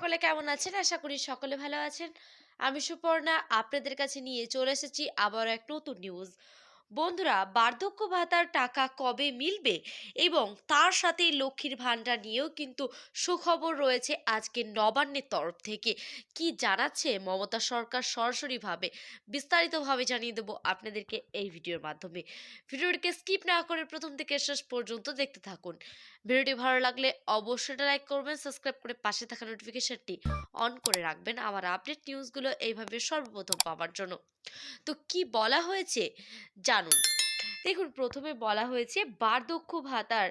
সকলে কেমন আছেন? আশা করি সকলে ভালো আছেন। আমি সুপর্ণা আপনাদের কাছে নিয়ে চলে এসেছি আবার এক নতুন নিউজ বন্ধুরা, বার্ধক্য ভাতার টাকা কবে মিলবে? এবং তার সাথে লক্ষ্মীর ভাণ্ডার নিয়েও কিন্তু সুখবর রয়েছে আজকে নবান্নের তরফ থেকে। কি জানাচ্ছে মমতা সরকার সরাসরিভাবে বিস্তারিতভাবে জানিয়ে দেবো আপনাদেরকে এই ভিডিওর মাধ্যমে। ভিডিওটিকে স্কিপ না করে প্রথম থেকে শেষ পর্যন্ত দেখতে থাকুন। ভিডিওটি ভালো লাগলে অবশ্যই লাইক করবেন, সাবস্ক্রাইব করে পাশে থাকা নোটিফিকেশনটি অন করে রাখবেন আমার আপডেট নিউজগুলো এইভাবে সর্বপ্রথম পাওয়ার জন্য। তো কি বলা হয়েছে জানুন। দেখুন, প্রথমে বলা হয়েছে, বার্ধক্য ভাতার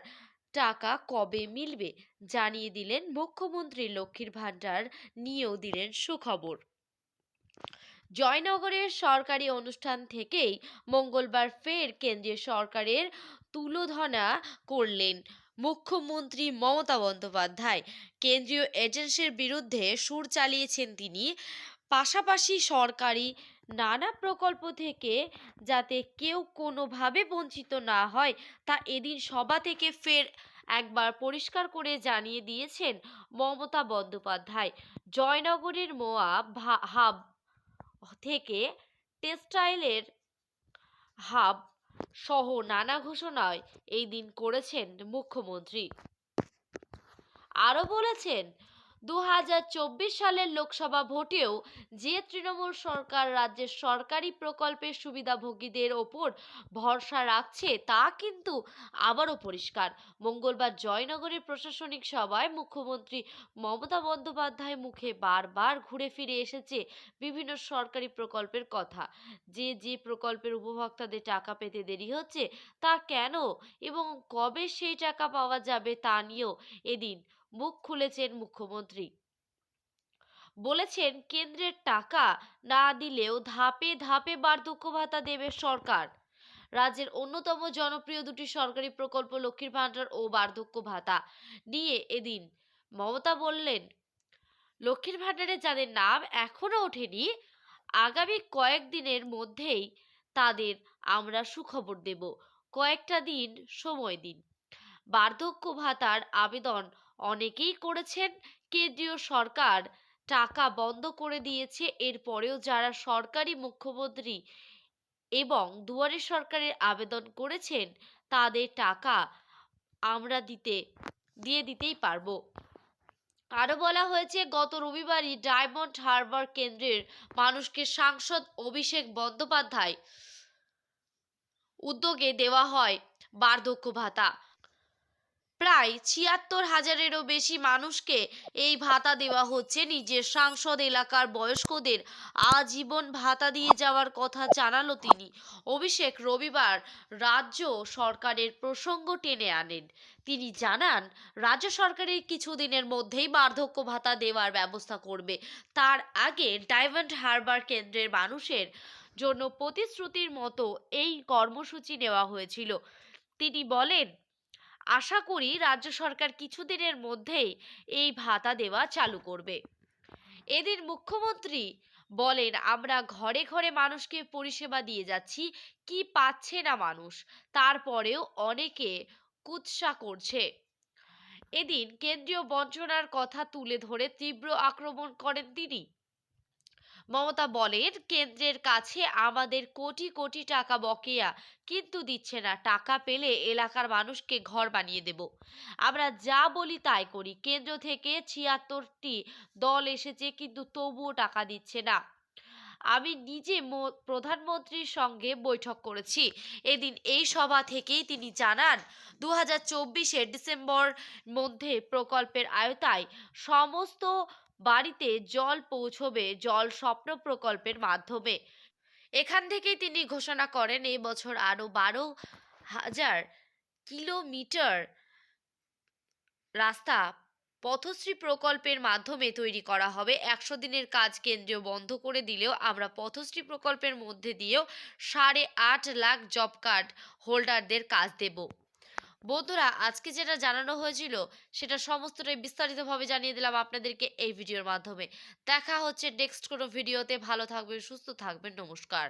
টাকা কবে মিলবে জানিয়ে দিলেন মুখ্যমন্ত্রী লক্ষ্মীর ভাণ্ডার নিয়েও দিলেন সুখবর। জয়নগরের সরকারি অনুষ্ঠান থেকেই মঙ্গলবার ফের কেন্দ্রীয় সরকারের তুলোধনা করলেন মুখ্যমন্ত্রী মমতা বন্দ্যোপাধ্যায়। কেন্দ্রীয় এজেন্সির বিরুদ্ধে সুর চালিয়েছেন তিনি। পাশাপাশি সরকারি নানা প্রকল্প থেকে যাতে কেউ কোনোভাবে বঞ্চিত না হয়, তা এদিন সভা থেকে ফের একবার পরিষ্কার করে জানিয়ে দিয়েছেন মমতা বন্দ্যোপাধ্যায়। জয়নগরের মোয়া হাব থেকে টেক্সটাইলের হাব সহ নানা ঘোষণায় এই দিন করেছেন মুখ্যমন্ত্রী। আরও বলেছেন দু হাজার চব্বিশ সালের লোকসভা ভোটেও যে তৃণমূল সরকার রাজ্যের সরকারি প্রকল্পের সুবিধাভোগীদের ওপর ভরসা রাখছে, তা কিন্তু আবারও পরিষ্কার। মঙ্গলবার জয়নগরের প্রশাসনিক সভায় মুখ্যমন্ত্রী মমতা বন্দ্যোপাধ্যায় মুখে বারবার ঘুরে ফিরে এসেছে বিভিন্ন সরকারি প্রকল্পের কথা। যে যে প্রকল্পের উপভোক্তাদের টাকা পেতে দেরি হচ্ছে, তা কেন এবং কবে সেই টাকা পাওয়া যাবে তা নিয়েও এদিন মুখ খুলেছেন মুখ্যমন্ত্রী। বলেছেন, কেন্দ্রের টাকা না দিলেও ধাপে ধাপে বার্ধক্য ভাতা দেবে সরকার। রাজ্যের অন্যতম জনপ্রিয় দুটি সরকারি প্রকল্প লক্ষ্মীর ভাণ্ডার ও বার্ধক্য ভাতা নিয়ে এদিন মমতা বললেন, লক্ষ্মীর ভাণ্ডারে যাদের নাম এখনও ওঠেনি, আগামী কয়েকদিনের মধ্যেই তাদের আমরা সুখবর দেব। কয়েকটা দিন সময় দিন। বার্ধক্য ভাতার আবেদন অনেকেই করেছেন। কেন্দ্রীয় সরকার টাকা বন্ধ করে দিয়েছে। এরপরেও যারা সরকারি মুখ্যমন্ত্রী এবং দুয়ারে সরকারের আবেদন করেছেন, তাদের টাকা আমরা দিতে, দিয়ে দিতেই পারব। আরও বলা হয়েছে, গত রবিবারই ডায়মন্ড হারবার কেন্দ্রের মানুষকে সাংসদ অভিষেক বন্দ্যোপাধ্যায় উদ্যোগে দেওয়া হয় বার্ধক্য ভাতা। প্রায় ছিয়াত্তর হাজারেরও বেশি মানুষকে এই ভাতা দেওয়া হচ্ছে। নিজের সাংসদ এলাকার বয়স্কদের আজীবন ভাতা দিয়ে যাওয়ার কথা জানালো তিনি। অভিষেক রবিবার রাজ্য সরকারের প্রসঙ্গ টেনে আনেন। তিনি জানান, রাজ্য সরকারের কিছুদিনের মধ্যেই বার্ধক্য ভাতা দেওয়ার ব্যবস্থা করবে। তার আগে ডায়মন্ড হারবার কেন্দ্রের মানুষের জন্য প্রতিশ্রুতির মতো এই কর্মসূচি নেওয়া হয়েছিল। তিনি বলেন আশা করি রাজ্য সরকার কিছুদিনের মধ্যেই এই ভাতা দেওয়া চালু করবে। এদিন মুখ্যমন্ত্রী বলেন, আমরা ঘরে ঘরে মানুষকে পরিষেবা দিয়ে যাচ্ছি, কি পাচ্ছে না মানুষ, তারপরেও অনেকে কুৎসা করছে। এদিন কেন্দ্রীয় বঞ্চনার কথা তুলে ধরে তীব্র আক্রমণ করেন তিনি। মমতা বলেন, কেন্দ্রের কাছে আমাদের কোটি কোটি টাকা বকেয়া। কিন্তু দিচ্ছে না। টাকা পেলে এলাকার মানুষকে ঘর বানিয়ে দেব। আমরা যা বলি তাই করি। কেন্দ্র থেকে ছিয়াত্তরটি দল এসেছে, কিন্তু তবুও টাকা দিচ্ছে না। আমি নিজে প্রধানমন্ত্রীর সঙ্গে বৈঠক করেছি। এদিন এই সভা থেকেই তিনি জানান দু হাজার ডিসেম্বর মধ্যে প্রকল্পের আয়তায় সমস্ত বাড়িতে জল পৌঁছবে জল স্বপ্ন প্রকল্পের মাধ্যমে। এখান থেকেই তিনি ঘোষণা করেন, এই বছর আরও বারো হাজার কিলোমিটার রাস্তা পথশ্রী প্রকল্পের মাধ্যমে তৈরি করা হবে। একশো দিনের কাজ কেন্দ্রীয় বন্ধ করে দিলেও আমরা পথশ্রী প্রকল্পের মধ্যে দিয়েও সাড়ে আট লাখ জব কার্ড হোল্ডারদের কাজ দেব। বন্ধুরা, আজকে যেটা জানানো হয়েছিল, সেটা সমস্তটাই বিস্তারিতভাবে জানিয়ে দিলাম আপনাদেরকে এই ভিডিওর মাধ্যমে। দেখা হচ্ছে নেক্সট কোনো ভিডিওতে। ভালো থাকবেন, সুস্থ থাকবেন, নমস্কার।